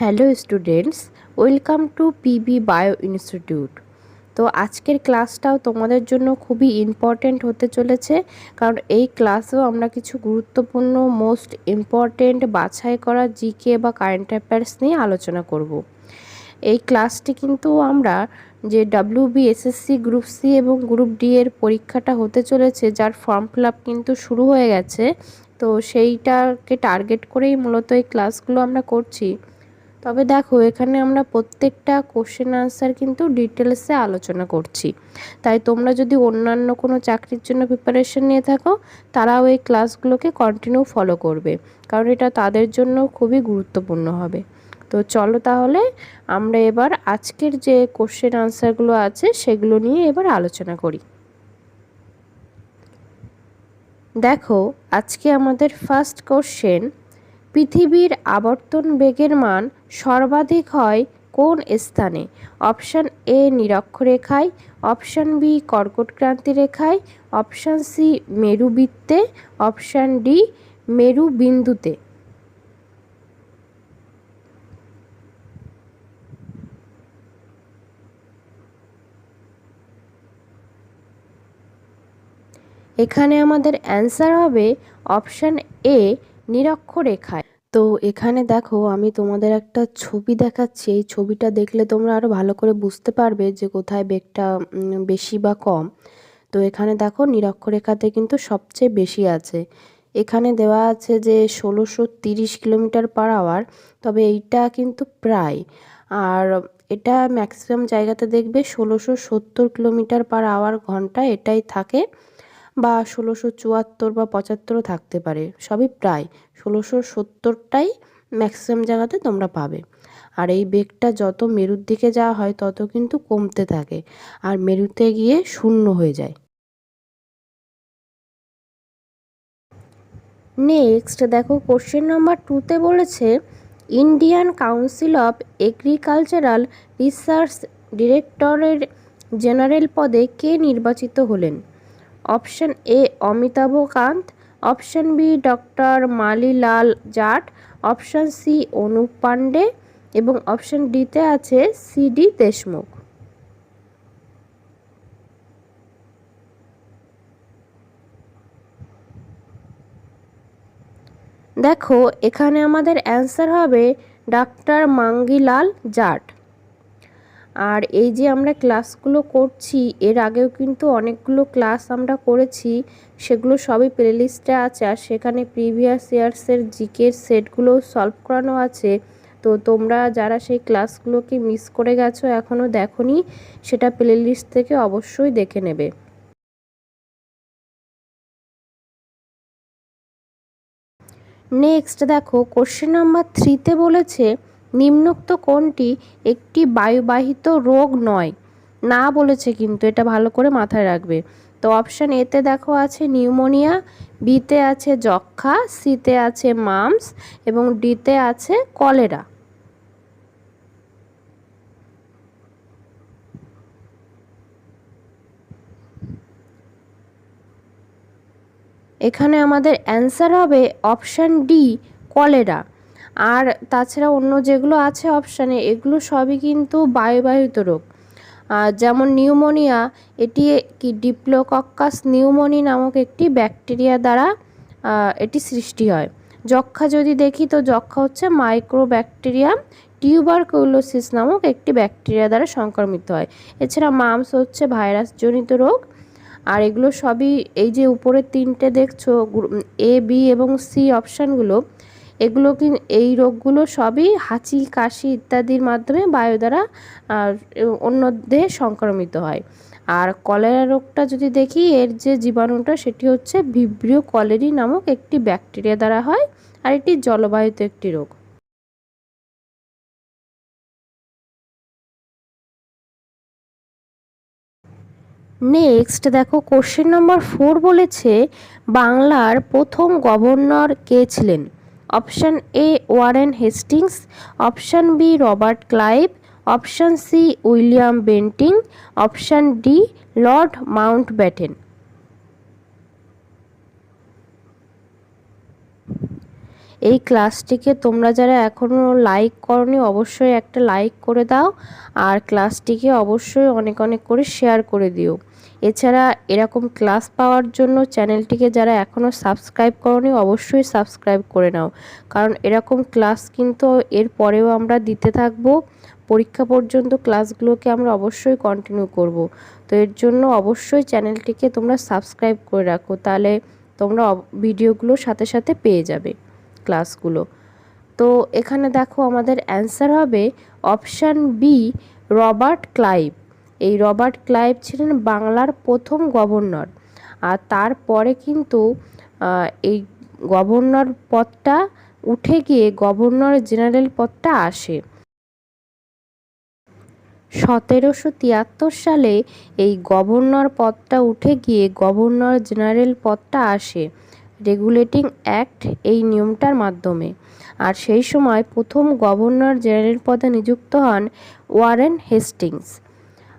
Hello students, welcome to PB bio institute তো আজকের ক্লাসটাও তোমাদের জন্য খুবই ইম্পর্ট্যান্ট হতে চলেছে, কারণ এই ক্লাসেও আমরা কিছু গুরুত্বপূর্ণ, মোস্ট ইম্পর্ট্যান্ট বাছাই করা জিকে বা কারেন্ট অ্যাফেয়ার্স নিয়ে আলোচনা করব। এই ক্লাসটি কিন্তু আমরা যে W B SSC group C এবং গ্রুপ ডি এর পরীক্ষাটা হতে চলেছে, যার ফর্ম ফিল কিন্তু শুরু হয়ে গেছে, তো সেইটাকে টার্গেট করেই মূলত এই ক্লাসগুলো আমরা করছি তবে দেখো, এখানে আমরা প্রত্যেকটা কোশ্চেন আনসার কিন্তু ডিটেলসে আলোচনা করছি। তাই তোমরা যদি অন্যান্য কোনো চাকরির জন্য প্রিপারেশন নিয়ে থাকো, তারাও এই ক্লাসগুলোকে কন্টিনিউ ফলো করবে। কারণ এটা তাদের জন্য খুবই গুরুত্বপূর্ণ হবে। তো চলো তাহলে, আমরা এবার আজকের যে কোশ্চেন আনসারগুলো আছে, সেগুলো নিয়ে এবার আলোচনা করি। দেখো, আজকে আমাদের ফার্স্ট কোশ্চেন পৃথিবীর আবর্তন বেগের মান সর্বাধিক হয় কোন স্থানে? অপশান এ নিরক্ষরেখায়, অপশান বি কর্কটক্রান্তি রেখায়, অপশান সি মেরুবৃত্তে, অপশান ডি মেরু বিন্দুতে এখানে আমাদের অ্যান্সার হবে অপশান এ নিরক্ষরেখায়। তো এখানে দেখো আমি তোমাদের একটা ছবি দেখাচ্ছি। এই ছবিটা দেখলে তোমরা আরও ভালো করে বুঝতে পারবে যে কোথায় বেগটা বেশি বা কম। তো এখানে দেখো নিরক্ষরেখাতে কিন্তু সবচেয়ে বেশি আছে। এখানে দেওয়া আছে যে ষোলোশো তিরিশ কিলোমিটার পার আওয়ার, তবে এইটা কিন্তু প্রায়। আর এটা ম্যাক্সিমাম জায়গাতে দেখবে ষোলোশো সত্তর কিলোমিটার পার আওয়ার ঘণ্টা এটাই থাকে, বা ষোলোশো চুয়াত্তর বা পঁচাত্তরও থাকতে পারে, সবই প্রায়। ষোলোশো সত্তরটাই ম্যাক্সিমাম জায়গাতে তোমরা পাবে। আর এই বেগটা যত মেরুর দিকে যাওয়া হয়, তত কিন্তু কমতে থাকে। আর মেরুতে গিয়ে শূন্য হয়ে যায়। নেক্সট দেখো কোশ্চেন নাম্বার টুতে বলেছে Indian council of agricultural research ডিরেক্টরের জেনারেল পদে কে নির্বাচিত হলেন? Option A Amitabh Kant. Option B, doctor Malilal Jat, option C, Anup Pandey এবং অপশান ডিতে আছে সি ডি দেশমুখ। দেখো, এখানে আমাদের অ্যান্সার হবে ডাক্তার মাঙ্গিলাল জাট। আর এই যে আমরা ক্লাসগুলো করছি, এর আগেও কিন্তু অনেকগুলো ক্লাস আমরা করেছি, সেগুলো সবই প্লেলিস্টে আছে আর সেখানে প্রিভিয়াস ইয়ার্সের জিকের সেটগুলো সলভ করানো আছে। তো তোমরা যারা সেই ক্লাসগুলোকে মিস করে গেছো এখনও দেখনি, সেটা প্লেলিস্ট থেকে অবশ্যই দেখে নেবে। নেক্সট দেখো, কোশ্চেন নাম্বার থ্রিতে বলেছে নিম্নোক্ত কোনটি একটি বায়ুবাহিত রোগ নয়। না বলেছে কিন্তু, এটা ভালো করে মাথায় রাখবে। তো অপশান এতে দেখো আছে নিউমোনিয়া বিতে আছে যক্ষা সিতে আছে মামস এবং ডিতে আছে কলেরা। এখানে আমাদের অ্যান্সার হবে অপশান ডি, কলেরা। আর তাছাড়া অন্য যেগুলো আছে অপশানে এগুলো সবই কিন্তু বায়ুবাহিত রোগ। যেমন নিউমোনিয়া, এটি কি ডিপ্লোকক্কাস নিউমোনি নামক একটি ব্যাকটেরিয়া দ্বারা এটি সৃষ্টি হয়। যক্ষা যদি দেখি, তো যক্ষা হচ্ছে মাইক্রোব্যাকটেরিয়াম টিউবারকুলোসিস নামক একটি ব্যাকটেরিয়া দ্বারা সংক্রমিত হয়। এছাড়া মামস হচ্ছে ভাইরাসজনিত রোগ। আর এগুলো সবই এই যে উপরের তিনটে দেখছ এ বি এবং সি অপশানগুলো এগুলো কি, এই রোগগুলো সবই হাঁচি, কাশি ইত্যাদির মাধ্যমে বায়ু দ্বারা অন্য দেহে সংক্রমিত হয়। আর কলেরা রোগটা যদি দেখি, এর যে জীবাণুটা, সেটি হচ্ছে ভিব্রিও কলেরি নামক একটি ব্যাকটেরিয়া দ্বারা হয়, আর এটি জলবায়ুতে একটি রোগ। নেক্সট দেখো কোশ্চেন নম্বর ফোর বলেছে, বাংলার প্রথম গভর্নর কে ছিলেন? Option A Warren Hastings, option B Robert Clive, option C William Bentinck, option D lord Mountbatten এই ক্লাসটিকে তোমরা যারা এখনও লাইক করনি, অবশ্যই একটা লাইক করে দাও, আর ক্লাসটিকে অবশ্যই অনেক অনেক করে শেয়ার করে দিও। এছাড়া এরকম ক্লাস পাওয়ার জন্য চ্যানেলটিকে যারা এখনও সাবস্ক্রাইব করনি, অবশ্যই সাবস্ক্রাইব করে নাও। কারণ এরকম ক্লাস কিন্তু এর পরেও আমরা দিতে থাকব। পরীক্ষা পর্যন্ত ক্লাসগুলোকে আমরা অবশ্যই কন্টিনিউ করব। তো এর জন্য অবশ্যই চ্যানেলটিকে তোমরা সাবস্ক্রাইব করে রাখো, তাহলে তোমরা ভিডিওগুলো সাথে সাথে পেয়ে যাবে ক্লাসগুলো। তো এখানে দেখো আমাদের অ্যান্সার হবে অপশান বি রবার্ট ক্লাইভ এই রবার্ট ক্লাইভ ছিলেন বাংলার প্রথম গভর্নর। আর তারপরে কিন্তু এই গভর্নর পদটা উঠে গিয়ে গভর্নর জেনারেল পদটা আসে। সতেরোশো তিয়াত্তর সালে এই গভর্নর পদটা উঠে গিয়ে গভর্নর জেনারেল পদটা আসে। রেগুলেটিং অ্যাক্ট এই নিয়মটার মাধ্যমে। আর সেই সময় প্রথম গভর্নর জেনারেল পদে নিযুক্ত হন ওয়ারেন হেস্টিংস।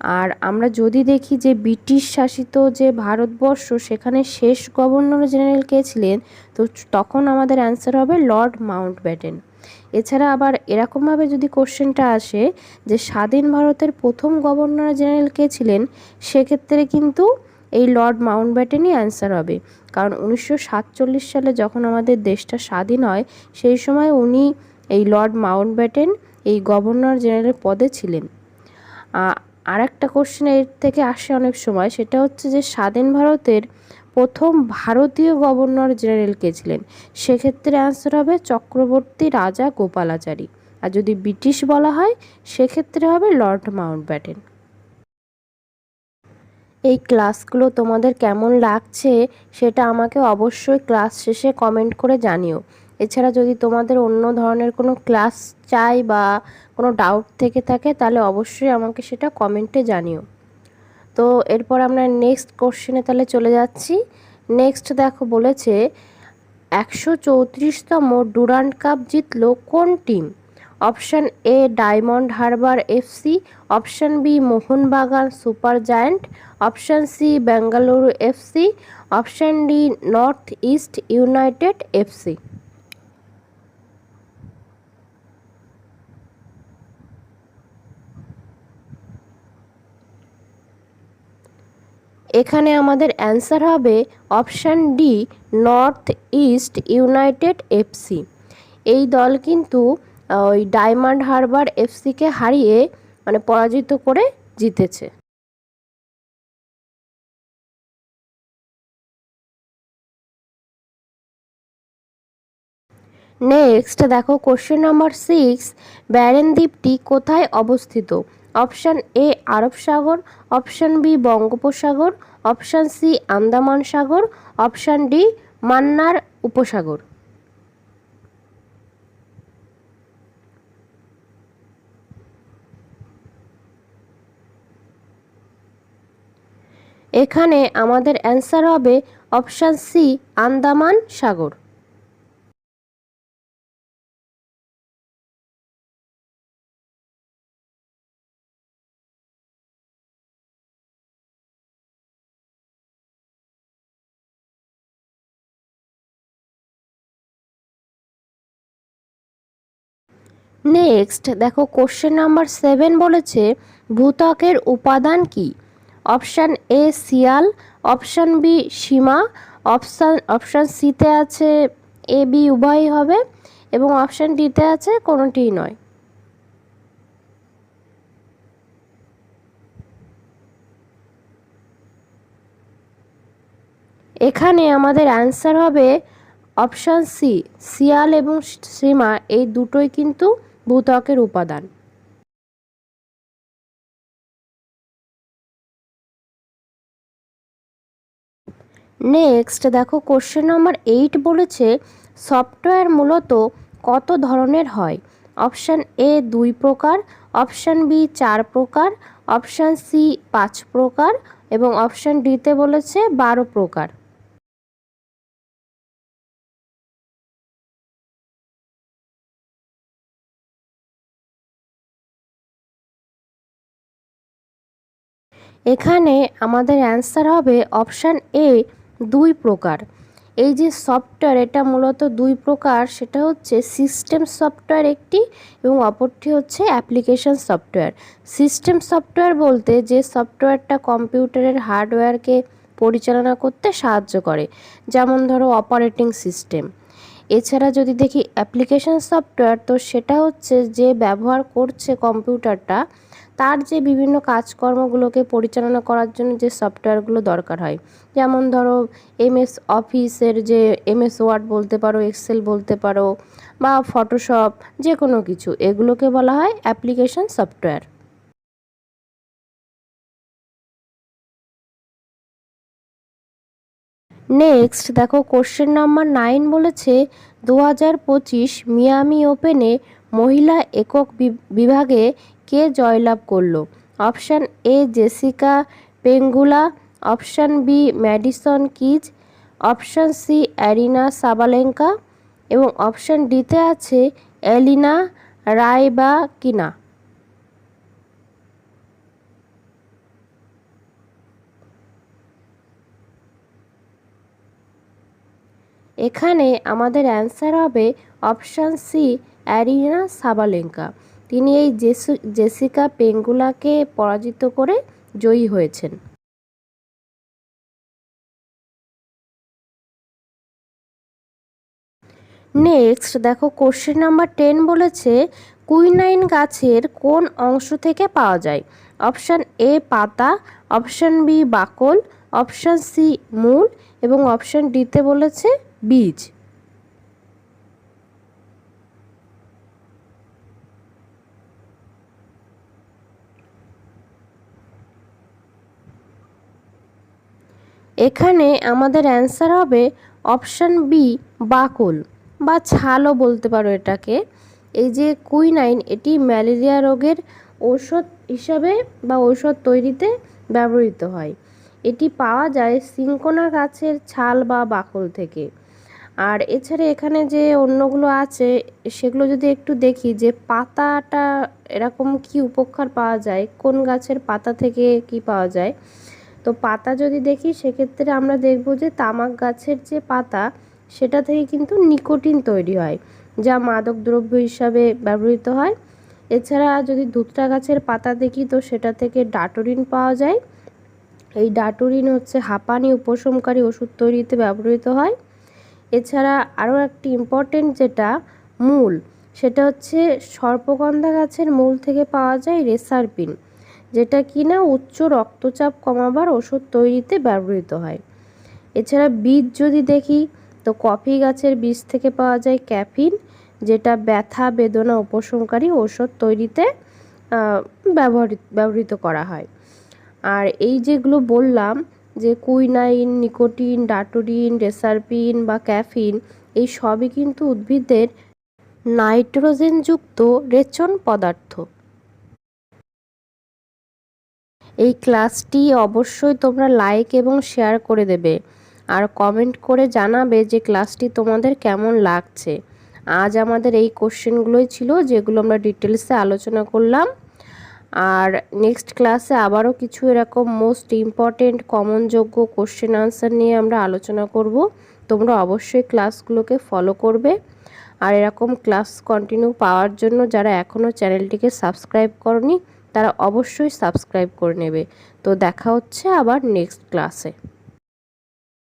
আর আমরা যদি দেখি যে ব্রিটিশ শাসিত যে ভারতবর্ষ, সেখানে শেষ গভর্নর জেনারেল কে ছিলেন, তো তখন আমাদের অ্যান্সার হবে লর্ড মাউন্ট ব্যাটেন এছাড়া আবার এরকমভাবে যদি কোশ্চেনটা আসে যে স্বাধীন ভারতের প্রথম গভর্নর জেনারেল কে ছিলেন, সেক্ষেত্রে কিন্তু এই লর্ড মাউন্ট ব্যাটেনই অ্যান্সার হবে। কারণ উনিশশো সাতচল্লিশ সালে যখন আমাদের দেশটা স্বাধীন হয়, সেই সময় উনি এই লর্ড মাউন্ট ব্যাটেন এই গভর্নর জেনারেল পদে ছিলেন। আর একটা কোশ্চেন এর থেকে আসে অনেক সময়, সেটা হচ্ছে যে স্বাধীন ভারতের প্রথম ভারতীয় গভর্নর জেনারেল কে ছিলেন? সেক্ষেত্রে অ্যান্সার হবে চক্রবর্তী রাজা গোপালাচারী। আর যদি ব্রিটিশ বলা হয়, সেক্ষেত্রে হবে লর্ড মাউন্ট ব্যাটেন এই ক্লাসগুলো তোমাদের কেমন লাগছে, সেটা আমাকে অবশ্যই ক্লাস শেষে কমেন্ট করে জানিও। এছাড়া যদি তোমাদের অন্য ধরনের কোনো ক্লাস চাই বা কোনো ডাউট থেকে থাকে, তাহলে অবশ্যই আমাকে সেটা কমেন্টে জানিও। তো এরপর আমরা নেক্সট কোশ্চেনে তাহলে চলে যাচ্ছি। নেক্সট দেখো বলেছে, একশো চৌত্রিশতম ডুরান্ড কাপ জিতলো কোন team option A Diamond Harbour FC option B Mohun Bagan super giant option C Bengaluru FC option D North East United FC এখানে আমাদের অ্যান্সার হবে option D, North East United FC. এই দল কিন্তু ওই diamond Harbour এফসিকে হারিয়ে মানে পরাজিত করে জিতেছে। নেক্সট দেখো কোশ্চেন নাম্বার সিক্স ব্যারেন দ্বীপটি কোথায় অবস্থিত? অপশান এ আরব সাগর, অপশান বি বঙ্গোপসাগর, অপশান সি আন্দামান সাগর, অপশান ডি মান্নার উপসাগর। এখানে আমাদের অ্যান্সার হবে অপশান সি আন্দামান সাগর। নেক্সট দেখো কোশ্চেন নাম্বার সেভেন বলেছে, ভূত্বকের উপাদান কি? Option A sial option B sima option option সিতে আছে এ বি উভয়ই হবে, এবং অপশান ডিতে আছে কোনোটিই নয়। এখানে আমাদের অ্যান্সার হবে অপশান সি শিয়াল এবং সীমা, এই দুটোই কিন্তু ভূত্বকের উপাদান। নেক্সট দেখো কোশ্চেন নাম্বার এইট বলেছে সফটওয়্যার মূলত কত ধরনের হয়? অপশান এ দুই প্রকার অপশান বি চার প্রকার অপশান সি পাঁচ প্রকার, এবং অপশান ডিতে বলেছে বারো প্রকার। এখানে আমাদের অ্যান্সার হবে অপশান এ দুই প্রকার। এই যে সফটওয়্যার এটা মূলত দুই প্রকার, সেটা হচ্ছে সিস্টেম সফটওয়্যার একটি এবং অপরটি হচ্ছে অ্যাপ্লিকেশন সফটওয়্যার সিস্টেম সফটওয়্যার বলতে যে সফটওয়্যারটা কম্পিউটারের হার্ডওয়্যারকে পরিচালনা করতে সাহায্য করে, যেমন ধরো অপারেটিং সিস্টেম এছাড়া যদি দেখি অ্যাপ্লিকেশন সফটওয়্যার তো সেটা হচ্ছে যে ব্যবহার করছে কম্পিউটারটা তার যে বিভিন্ন কাজকর্মগুলোকে পরিচালনা করার জন্য যে সফটওয়্যারগুলো দরকার হয়। যেমন ধরো, এমএস অফিসের যে এমএস ওয়ার্ড বলতে পারো, এক্সেল বলতে পারো, বা ফটোশপ যে কোনো কিছু, এগুলোকে বলা হয় অ্যাপ্লিকেশন সফটওয়্যার। নেক্সট, দেখো, কোশ্চেন নাম্বার নাইন বলেছে দু হাজার পঁচিশ মিয়ামি ওপেনে মহিলা একক বিভাগে কে জয়লাভ করল? Option A, Jessica Pegula. Option B, Madison Keys. Option C, Aryna Sabalenka. এবং অপশান ডিতে আছে এলিনা রায়বা কিনা এখানে আমাদের অ্যান্সার হবে অপশান সি, অ্যারিনা সাবালেঙ্কা। তিনি এই জেসিকা পেঙ্গুলাকে পরাজিত করে জয়ী হয়েছেন। নেক্সট দেখো, কোশ্চেন নাম্বার টেন বলেছে, কুইনাইন গাছের কোন অংশ থেকে পাওয়া যায়? অপশান এ পাতা, অপশান বি বাকল, অপশান সি মূল এবং অপশান ডিতে বলেছে বীজ। এখানে আমাদের অ্যান্সার হবে অপশান বি বাকল। বা ছালও বলতে পারো এটাকে। এই যে কুইনাইন এটি ম্যালেরিয়া রোগের ঔষধ হিসাবে বা ঔষধ তৈরিতে ব্যবহৃত হয়। এটি পাওয়া যায় সিঙ্কোনা গাছের ছাল বা বাকল থেকে। আর এছাড়া এখানে যে অন্যগুলো আছে, সেগুলো যদি একটু দেখি, যে পাতাটা এরকম কি উপকার পাওয়া যায়, কোন গাছের পাতা থেকে কি পাওয়া যায় তো পাতা যদি দেখি, সেক্ষেত্রে আমরা দেখব যে তামাক গাছের যে পাতা, সেটা থেকে কিন্তু নিকোটিন তৈরি হয়, যা মাদক দ্রব্য হিসাবে ব্যবহৃত হয়। এছাড়া যদি ধুতরা গাছের পাতা দেখি, তো সেটা থেকে ডাটোরিন পাওয়া যায়। এই ডাটোরিন হচ্ছে হাঁপানি উপশমকারী ওষুধ তৈরিতে ব্যবহৃত হয়। এছাড়া আরও একটি ইম্পর্টেন্ট যেটা, মূল, সেটা হচ্ছে সর্পগন্ধা গাছের মূল থেকে পাওয়া যায় রেসারপিন। যেটা কিনা উচ্চ রক্তচাপ কমাবার ওষুধ তৈরিতে ব্যবহৃত হয়। এছাড়া বীজ যদি দেখি, তো কফি গাছের বীজ থেকে পাওয়া যায় ক্যাফিন, যেটা ব্যথা, বেদনা উপশমকারী ওষুধ তৈরিতে ব্যবহৃত ব্যবহৃত করা হয়। আর এই যেগুলো বললাম, যে কুইনাইন, নিকোটিন, ডাটোরিন রেসারপিন বা ক্যাফিন, এই সবই কিন্তু উদ্ভিদের নাইট্রোজেনযুক্ত রেচন পদার্থ। এই ক্লাসটি অবশ্যই তোমরা লাইক এবং শেয়ার করে দেবে। আর কমেন্ট করে জানাবে যে ক্লাসটি তোমাদের কেমন লাগছে। আজ আমাদের এই কোশ্চেনগুলোই ছিল, যেগুলো আমরা ডিটেলসে আলোচনা করলাম। আর নেক্সট ক্লাসে আবারও কিছু এরকম মোস্ট ইম্পর্টেন্ট কমনযোগ্য কোশ্চেন আনসার নিয়ে আমরা আলোচনা করব। তোমরা অবশ্যই ক্লাসগুলোকে ফলো করবে। আর এরকম ক্লাস কন্টিনিউ পাওয়ার জন্য যারা এখনও চ্যানেলটিকে সাবস্ক্রাইব করনি তারা অবশ্যই সাবস্ক্রাইব করে নেবে। তো দেখা হচ্ছে আবার নেক্সট ক্লাসে